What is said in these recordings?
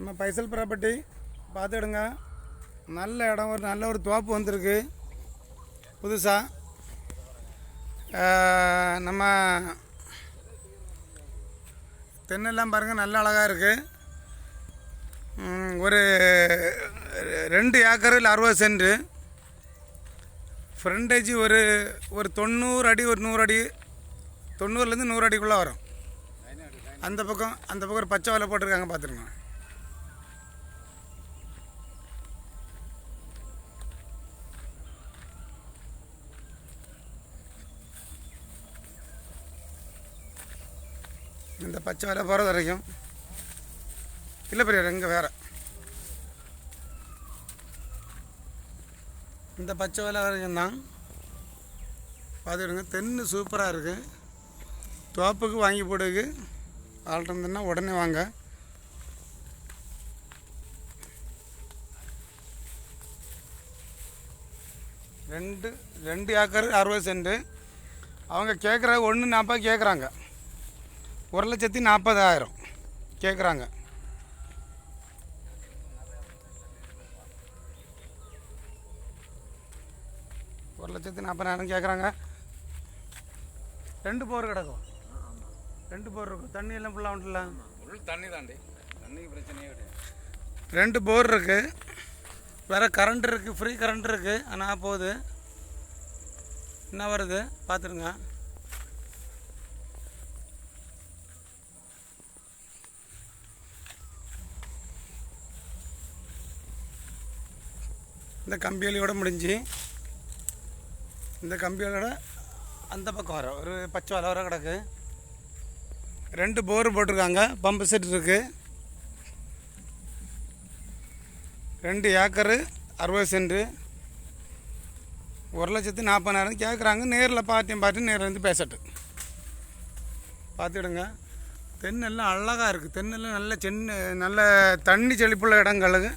நம்ம பைசல் ப்ராப்பர்ட்டி பார்த்துடுங்க நல்ல இடம் ஒரு நல்ல ஒரு தோப்பு வந்திருக்கு. புதுசாக நம்ம தென்னெல்லாம் பாருங்கள் நல்ல அழகாக இருக்குது ஒரு ரெண்டு ஏக்கரில் அறுபது சென்ட்டு ஃப்ரண்டேஜ் ஒரு ஒரு தொண்ணூறு அடி ஒரு நூறு அடி தொண்ணூறுலேருந்து நூறு அடிக்குள்ளே வரும். அந்த பக்கம் அந்த பக்கம் ஒரு பச்சை வலை போட்டிருக்காங்க பார்த்துருங்க. இந்த பச்சை வேலை போகிறது வரைக்கும். இல்லை பெரியார் இங்கே வேறு. இந்த பச்சை வேலை வரைக்கும் தான் பார்த்துக்கிடுங்க தென்னு சூப்பராக இருக்குது தோப்புக்கு வாங்கி போடுக்கு ஆள்றதுன்னா உடனே வாங்க. ரெண்டு ரெண்டு ஏக்கர் அறுபது சென்ட்டு அவங்க கேட்குற ஒன்று நாற்பது கேட்குறாங்க ஒரு லட்சத்தி நாற்பதாயிரம். கேட்குறாங்க ஒரு லட்சத்தி நாற்பதாயிரம் கேட்குறாங்க ரெண்டு போர் கிடக்கும். ரெண்டு போர் இருக்கும். தண்ணி எல்லாம் ஃபுல்லாக உண்டுல தண்ணி தாண்டி தண்ணி பிரச்சனையே கிடையாது ரெண்டு போர் இருக்குது வேறு கரண்ட் இருக்குது ஃப்ரீ கரண்ட் இருக்குது ஆனால் போகுது. என்ன வருது? பார்த்துருங்க இந்த கம்பியலியோட முடிஞ்சு இந்த கம்பியலோட அந்த பக்கம் வர ஒரு பச்சை வலை வர கிடக்கு. ரெண்டு போர் போட்டிருக்காங்க பம்பு செட் இருக்குது ரெண்டு ஏக்கரு அறுபது சென்ட்டு ஒரு லட்சத்து நாற்பதாயிரம் கேட்குறாங்க நேரில் பார்ட்டியும் பார்த்து நேரில் இருந்து பேசட்டு. பார்த்துடுங்க தென்னெல்லாம் அழகாக இருக்குது தென்னெல்லாம் நல்ல சென்னு நல்ல தண்ணி செழிப்புள்ள இடங்களுக்கு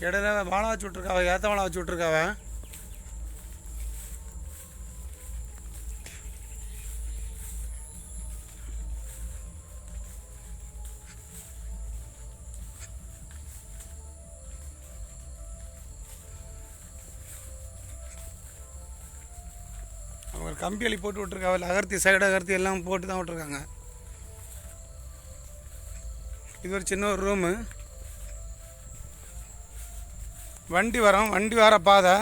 இடையில வாழை வச்சு விட்ருக்காவ ஏற்ற வாழை வச்சு விட்ருக்காவ அவங்க கம்பி அள்ளி போட்டு விட்ருக்காவ அகர்த்தி சைடு அகர்த்தி எல்லாம் போட்டு தான் விட்ருக்காங்க இது ஒரு சின்ன ஒரு ரூமு வண்டி வரோம் வண்டி வர பாதை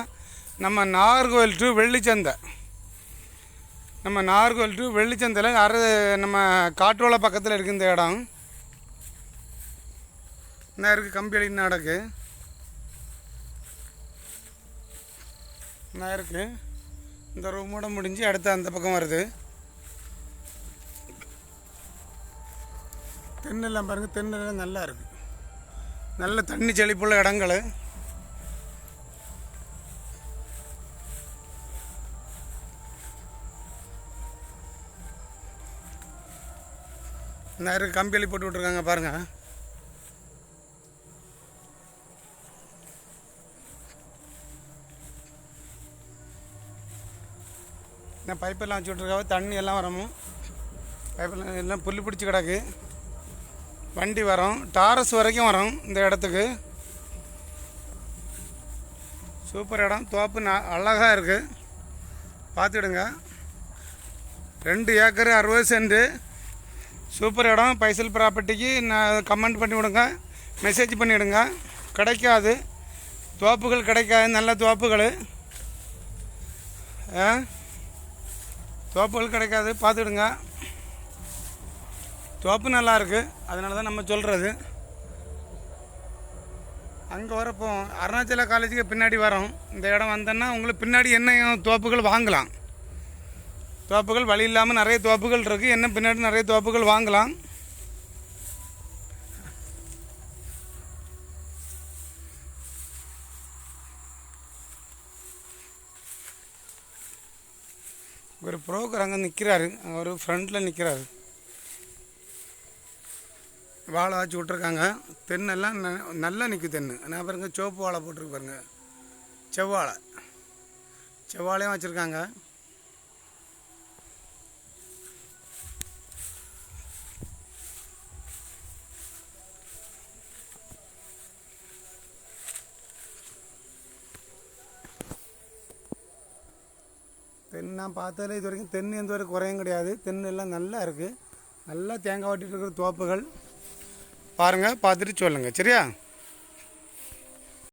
நம்ம நாகர்கோவில் டு வெள்ளிச்சந்தை. நம்ம நாகர்கோவில் டு வெள்ளிச்சந்தையில் அரை நம்ம காற்றோலை பக்கத்தில் இருக்குது இந்த இடம். என்ன இருக்குது கம்பி அடி நடக்கு. என்ன இருக்குது இந்த ரூமோட முடிஞ்சு அடுத்து அந்த பக்கம் வருது. தென்னெல்லாம் பாருங்கள் தென்னெல்லாம் நல்லா இருக்குது நல்ல தண்ணி செழிப்புள்ள இடங்கள். இந்த இருக்கு கம்பி போட்டு விட்ருக்காங்க பாருங்கள் என்ன பைப்பெல்லாம் வச்சு விட்ருக்காவ தண்ணி எல்லாம் வரமும் பைப்பெல்லாம் எல்லாம் புல்லு பிடிச்சி கிடக்கு. வண்டி வரும். டாரஸ் வரைக்கும் வரும் இந்த இடத்துக்கு. சூப்பர் இடம். தோப்பு ந அழகாக இருக்குது பார்த்துடுங்க. ரெண்டு ஏக்கர் அறுபது சென்ட்டு சூப்பர் இடம் பைசல் ப்ராப்பர்ட்டிக்கு நான் கமெண்ட் பண்ணி விடுங்க மெசேஜ் பண்ணிவிடுங்க. கிடைக்காது. தோப்புகள் கிடைக்காது நல்ல தோப்புகள். ஆ? தோப்புகள் கிடைக்காது பார்த்துடுங்க தோப்பு நல்லா இருக்குது அதனால தான் நம்ம சொல்கிறது அங்கே வரப்போ அருணாச்சல காலேஜுக்கு பின்னாடி வரோம். இந்த இடம் வந்தோன்னா உங்களுக்கு பின்னாடி என்ன தோப்புகள் வாங்கலாம். தோப்புகள் வழி இல்லாமல் நிறைய தோப்புகள் இருக்குது என்ன பின்னாடி நிறைய தோப்புகள் வாங்கலாம். ஒரு புரோக்கர் அங்கே நிற்கிறாரு ஒரு ஃப்ரண்ட்டில் நிற்கிறாரு வாழை வச்சு விட்ருக்காங்க தென்னெல்லாம் ந- நல்லா நிற்கும் தென்னு. நான் பாருங்க சோப்பு வாழை போட்டிருக்கு பாருங்கள் செவ்வாழை. செவ்வாழையும் வச்சுருக்காங்க தென் நான் பார்த்ததுல இது வரைக்கும் தென் எந்த ஒரு குறையும் கிடையாது. தென் எல்லாம் நல்லா இருக்குது நல்லா தேங்காய் ஓட்டிகிட்டு இருக்கிற தோப்புகள். பாருங்கள் பார்த்துட்டு சொல்லுங்கள் சரியா?